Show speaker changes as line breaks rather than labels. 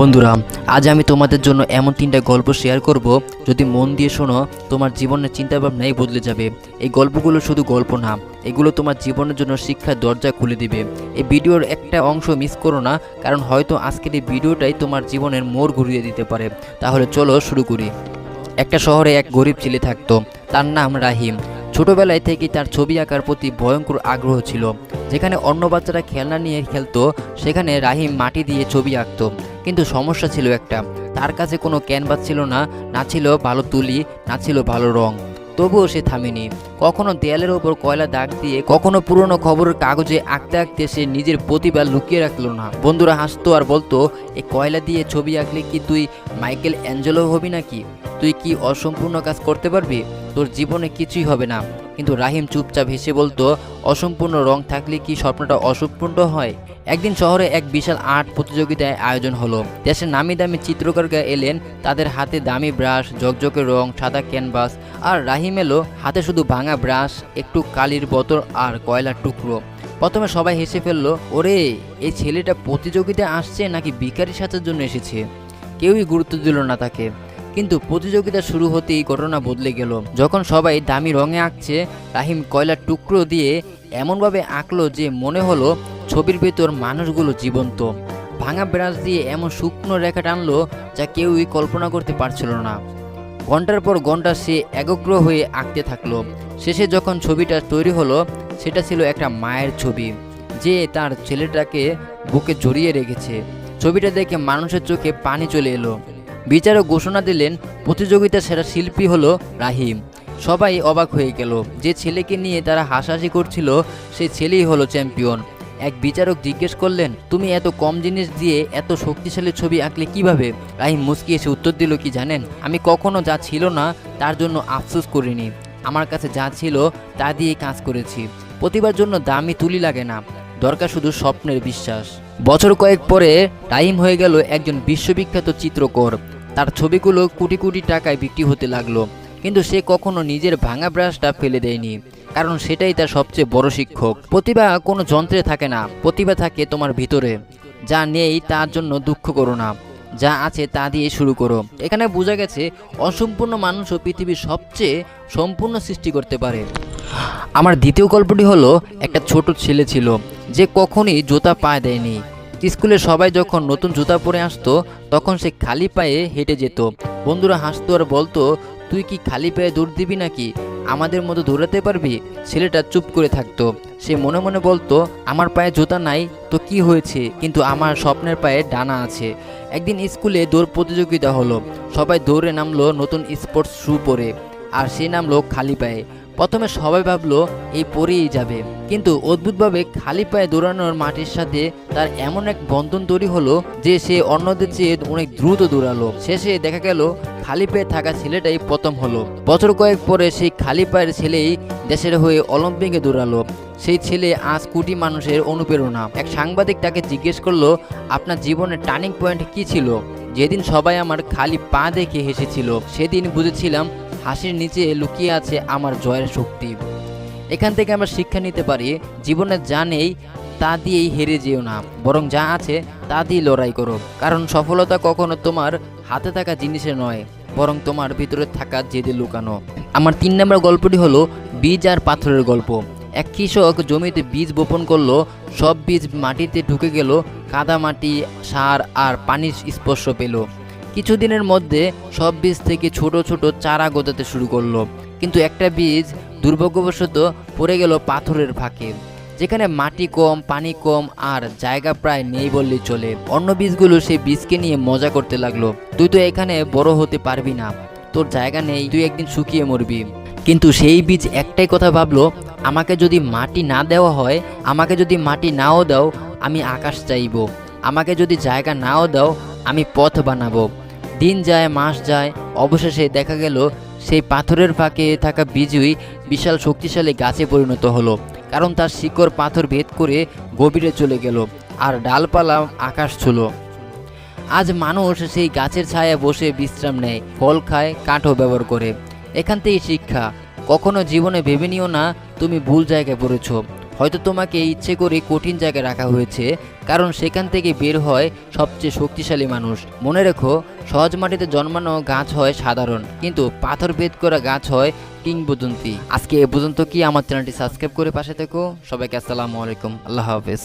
বন্ধুরা, আজ আমি তোমাদের জন্য এমন তিনটা গল্প শেয়ার করব, যদি মন দিয়ে শোনো, তোমার জীবনের চিন্তাভাবনাই বদলে যাবে। এই গল্পগুলো শুধু গল্প না, এগুলো তোমার জীবনের জন্য শিক্ষার দরজা খুলে দিবে। এই ভিডিওর একটা অংশ মিস করো না, কারণ হয়তো আজকের এই ভিডিওটাই তোমার জীবনের মোড় ঘুরিয়ে দিতে পারে। তাহলে চলো শুরু করি। একটা শহরে এক গরিব ছেলে থাকতো, তার নাম রাহিম। ছোটবেলায় থেকেই তার ছবি আঁকার প্রতি ভয়ঙ্কর আগ্রহ ছিল। যেখানে অন্য বাচ্চারা খেলনা নিয়ে খেলতো, সেখানে রাহিম মাটি দিয়ে ছবি আঁকত। কিন্তু সমস্যা ছিল একটা। তার কাছে কোনো ক্যানভাস ছিল না না ছিল ভালো তুলি, না ছিল ভালো রং। তবুও সে থামেনি। কখনো দেয়ালের ওপর কয়লা দাগ দিয়ে, কখনো পুরনো খবরের কাগজে আঁকতে আঁকতে সে নিজের প্রতিভা লুকিয়ে রাখল না। বন্ধুরা হাসতো আর বলতো এই কয়লা দিয়ে ছবি আঁকলে কি তুই মাইকেল অ্যাঞ্জেলো হবি নাকি? তুই কি অসম্পূর্ণ কাজ করতে পারবি? তোর জীবনে কিছুই হবে না। কিন্তু রাহিম চুপচাপ হেসে বলতো, অসম্পূর্ণ রং থাকলে কি স্বপ্নটা অসম্পূর্ণ হয়? একদিন শহরে এক বিশাল আর্ট প্রতিযোগিতায় আয়োজন হলো। দেশের নামি দামি চিত্রকাররা এলেন, তাদের হাতে দামি ব্রাশ জকজকে রং, সাদা ক্যানভাস, আর রাহিম এলো হাতে শুধু ভাঙা ব্রাশ, একটু কালির বোতল আর কয়লার টুকরো। প্রথমে সবাই হেসে ফেলল, ওরে, এই ছেলেটা প্রতিযোগিতায় আসছে নাকি ভিখারি সাজার জন্য এসেছে? কেউই গুরুত্ব দিল না তাকে। কিন্তু প্রতিযোগিতা শুরু হতেই ঘটনা বদলে গেল। যখন সবাই দামি রঙে আঁকছে, রাহিম কয়লার টুকরো দিয়ে এমনভাবে আঁকলো যে মনে হলো ছবির ভেতর মানুষগুলো জীবন্ত। ভাঙা ব্রাশ দিয়ে এমন শুকনো রেখা টানলো যা কেউই কল্পনা করতে পারছিল না। ঘণ্টার পর ঘণ্টা সে একাগ্র হয়ে আঁকতে থাকল। শেষে যখন ছবিটা তৈরি হলো, সেটা ছিল একটা মায়ের ছবি, যে তার ছেলেটাকে বুকে জড়িয়ে রেখেছে। ছবিটা দেখে মানুষের চোখে পানি চলে এলো। বিচারক ঘোষণা দিলেন, প্রতিযোগিতা সেরা শিল্পী হলো রাহিম। সবাই অবাক হয়ে গেল। যে ছেলেকে নিয়ে তারা হাসাহাসি করছিল সেই ছেলেই হলো চ্যাম্পিয়ন। এক বিচারক জিজ্ঞেস করলেন, তুমি এত কম জিনিস দিয়ে এত শক্তিশালী ছবি আঁকলে কীভাবে? রাহিম মুস্কি এসে উত্তর দিল, কি জানেন, আমি কখনো যা ছিল না, তার জন্য আফসোস করিনি। আমার কাছে যা ছিল, তা দিয়ে কাজ করেছি। প্রতিবার জন্য দামি তুলি লাগে না। দরকার শুধু স্বপ্নের বিশ্বাস। বছর কয়েক পরে টাইম হয়ে গেল একজন বিশ্ববিখ্যাত চিত্রকর। তার ছবিগুলো কোটি কোটি টাকায় বিক্রি হতে লাগল, কিন্তু সে কখনো নিজের ভাঙা ব্রাশটা ফেলে দেয়নি, কারণ সেটাই তার সবচেয়ে বড় শিক্ষক। প্রতিভা কোনো যন্ত্রে থাকে না, প্রতিভা থাকে তোমার ভিতরে। যা নেই তার জন্য দুঃখ করো না, যা আছে তা দিয়ে শুরু করো। এখানে বোঝা গেছে অসম্পূর্ণ মানুষও পৃথিবীর সবচেয়ে সম্পূর্ণ সৃষ্টি করতে পারে। আমার দ্বিতীয় গল্পটি হলো, একটা ছোট ছেলে ছিল যে কখনই জুতা পায়ে দেয়নি। স্কুলে সবাই যখন নতুন জুতা পরে আসতো, তখন সে খালি পায়ে হেঁটে যেত। বন্ধুরা হাসতো আর বলতো, তুই কি খালি পায়ে দৌড় দিবি নাকি? আমাদের মতো দৌড়াতে পারবি? ছেলেটা চুপ করে থাকতো। সে মনে মনে বলতো, আমার পায়ে জুতা নাই, তো কি হয়েছে? কিন্তু আমার স্বপ্নের পায়ে ডানা আছে। একদিন স্কুলে দৌড় প্রতিযোগিতা হলো। সবাই দৌড়ে নামলো নতুন স্পোর্টস শু পরে। আর সে নামলো খালি পায়ে। প্রথমে সবাই ভাবলো এই পরেই যাবে। কিন্তু অদ্ভুতভাবে খালি পায়ে দৌড়ানোর মাটির সাথে তার এমন এক বন্ধন তৈরি হলো যে সে অন্যদের চেয়ে অনেক দ্রুত দৌড়ালো। শেষে দেখা গেল, খালি পায়ে থাকা ছেলেটাই প্রথম হলো। বছর কয়েক পরে সেই খালি পায়ের ছেলেই দেশের হয়ে অলিম্পিকে দৌড়ালো। সেই ছেলে আজ কোটি মানুষের অনুপ্রেরণা। এক সাংবাদিক তাকে জিজ্ঞেস করল, আপনার জীবনের টার্নিং পয়েন্ট কি ছিল? যেদিন সবাই আমার খালি পা দেখে হেসেছিল, সেদিন বুঝেছিলাম হাসির নিচে লুকিয়ে আছে আমার জয়ের শক্তি। এখান থেকে আমরা শিক্ষা নিতে পারি, জীবনে যা নেই তা দিয়েই হেরে যেও না, বরং যা আছে তা দিয়ে লড়াই করো। কারণ সফলতা কখনো তোমার হাতে থাকা জিনিসে নয়, বরং তোমার ভিতরে থাকা জেদে লুকানো। আমার তিন নম্বর গল্পটি হলো বীজ আর পাথরের গল্প। এক কৃষক জমিতে বীজ বপন করল, সব বীজ মাটিতে ঢুকে গেল, কাদা মাটি, সার আর পানির স্পর্শ পেল। কিছুদিনের মধ্যে সব বীজ থেকে ছোট ছোট চারা গজাতে শুরু করল। কিন্তু একটা বীজ দুর্ভাগ্যবশত পড়ে গেল পাথরের ফাঁকে। যেখানে মাটি কম, পানি কম আর জায়গা প্রায় নেই বললেই চলে। অন্য বীজগুলো সেই বীজকে নিয়ে মজা করতে লাগল। তুই তো এখানে বড় হতে পারবি না। তোর জায়গা নেই, তুই একদিন শুকিয়ে মরবি। কিন্তু সেই বীজ একটাই কথা ভাবলো, আমাকে যদি মাটি না দেওয়া হয়, আমাকে যদি মাটি নাও দাও, আমি আকাশ চাইব। আমাকে যদি জায়গা নাও দাও, আমি পথ বানাবো। দিন যায়, মাস যায়, অবশেষে দেখা গেল সেই পাথরের ফাঁকে থাকা বীজই বিশাল শক্তিশালী গাছে পরিণত হলো, কারণ তার শিকড় পাথর ভেদ করে গভীরে চলে গেল আর ডালপালা আকাশ ছিল। আজ মানুষ সেই গাছের ছায়া বসে বিশ্রাম নেয়, ফল খায়, কাঠও ব্যবহার করে। এখান থেকেই শিক্ষা, কখনো জীবনে ভেবে নিও না তুমি ভুল জায়গায় পড়েছ। হয়তো তোমাকে ইচ্ছে করে কঠিন জায়গায় রাখা হয়েছে, কারণ সেখান থেকে বের হয় সবচেয়ে শক্তিশালী মানুষ। মনে রেখো, সহজ মাটিতে জন্মানো গাছ হয় সাধারণ, কিন্তু পাথর ভেদ করা গাছ হয় কিংবদন্তি। আজকে এ পর্যন্ত কি? আমার চ্যানেলটি সাবস্ক্রাইব করে পাশে থেকো। সবাইকে আসসালামু আলাইকুম। আল্লাহ হাফেজ।